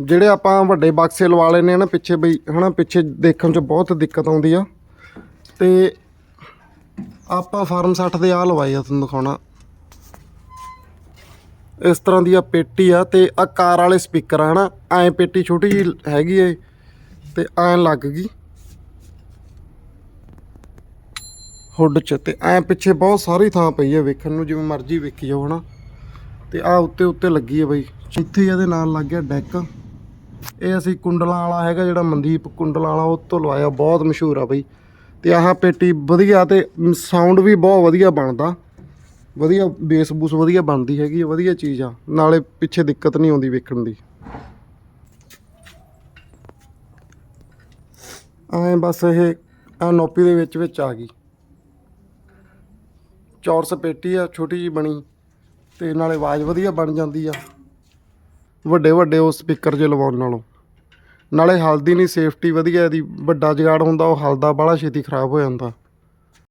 ਜਿਹੜੇ ਆਪਾਂ ਵੱਡੇ ਬਾਕਸੇ ਲਵਾ ਲੈਨੇ ਆ ਨਾ ਪਿੱਛੇ ਬਈ, ਹਨਾ, ਪਿੱਛੇ ਦੇਖਣ 'ਚ ਬਹੁਤ ਦਿੱਕਤ ਆਉਂਦੀ ਆ। ਤੇ ਆਪਾਂ ਫਾਰਮ 60 ਦੇ ਆ ਲਵਾਏ ਆ ਤੁਹਾਨੂੰ ਦਿਖਾਉਣਾ। ਇਸ ਤਰ੍ਹਾਂ ਦੀ ਆ ਪੇਟੀ ਆ ਤੇ ਆ ਕਾਰ ਵਾਲੇ ਸਪੀਕਰ ਆ, ਹਨਾ, ਐ ਪੇਟੀ ਛੋਟੀ ਜੀ ਹੈਗੀ ਏ ਤੇ ਐ ਲੱਗ ਗਈ। ਹੁੱਡ 'ਚ ਤੇ ਐ ਪਿੱਛੇ ਬਹੁਤ ਸਾਰੀ ਥਾਂ ਪਈ ਹੈ ਵੇਖਣ ਨੂੰ, ਜਿਵੇਂ ਮਰਜ਼ੀ ਵੇਖੀ ਜਾਓ, ਹਨਾ। ਤੇ ਆ ਉੱਤੇ ਉੱਤੇ ਲੱਗੀ ਹੈ ਬਈ। ਇੱਥੇ ਇਹਦੇ ਨਾਲ ਲੱਗ ਗਿਆ ਡੈਕ। ਇਹ ਅਸੀਂ ਕੁੰਡਲਾਂ ਵਾਲਾ ਹੈਗਾ ਜਿਹੜਾ ਮਨਦੀਪ ਕੁੰਡਲਾਂ ਵਾਲਾ ਉਹ ਤੋਂ ਲਵਾਇਆ ਬਹੁਤ ਮਸ਼ਹੂਰ ਆ ਬਈ। ਤੇ ਆਹ ਪੇਟੀ ਵਧੀਆ ਤੇ ਸਾਊਂਡ ਵੀ ਬਹੁਤ ਵਧੀਆ ਬਣਦਾ। ਵਧੀਆ ਬੇਸ ਬੂਸ ਵਧੀਆ ਬਣਦੀ ਹੈਗੀ ਆ, ਵਧੀਆ ਚੀਜ਼ ਆ। ਨਾਲੇ ਪਿੱਛੇ ਦਿੱਕਤ ਨਹੀਂ ਆਉਂਦੀ ਵੇਖਣ ਦੀ। ਐਂ ਬਸ ਇਹ ਆ ਨੋਪੀ ਦੇ ਵਿੱਚ ਵਿੱਚ ਆ ਗਈ। ਚੌਰਸ ਪੇਟੀ ਆ ਛੋਟੀ ਜੀ ਬਣੀ ਤੇ ਨਾਲੇ ਆਵਾਜ਼ ਵਧੀਆ ਬਣ ਜਾਂਦੀ ਆ। ਵੱਡੇ ਵੱਡੇ ਉਹ ਸਪੀਕਰ ਜੇ ਲਵਾਉਣ ਨਾਲੋਂ। ਨਾਲੇ ਹਲਦੀ ਨਹੀਂ ਸੇਫਟੀ ਵਧੀਆ, ਇਹਦੀ ਵੱਡਾ ਜਗਾੜ ਹੁੰਦਾ, ਉਹ ਹਲਦਾ ਬਾਹਲਾ ਛੇਤੀ ਖਰਾਬ ਹੋ ਜਾਂਦਾ।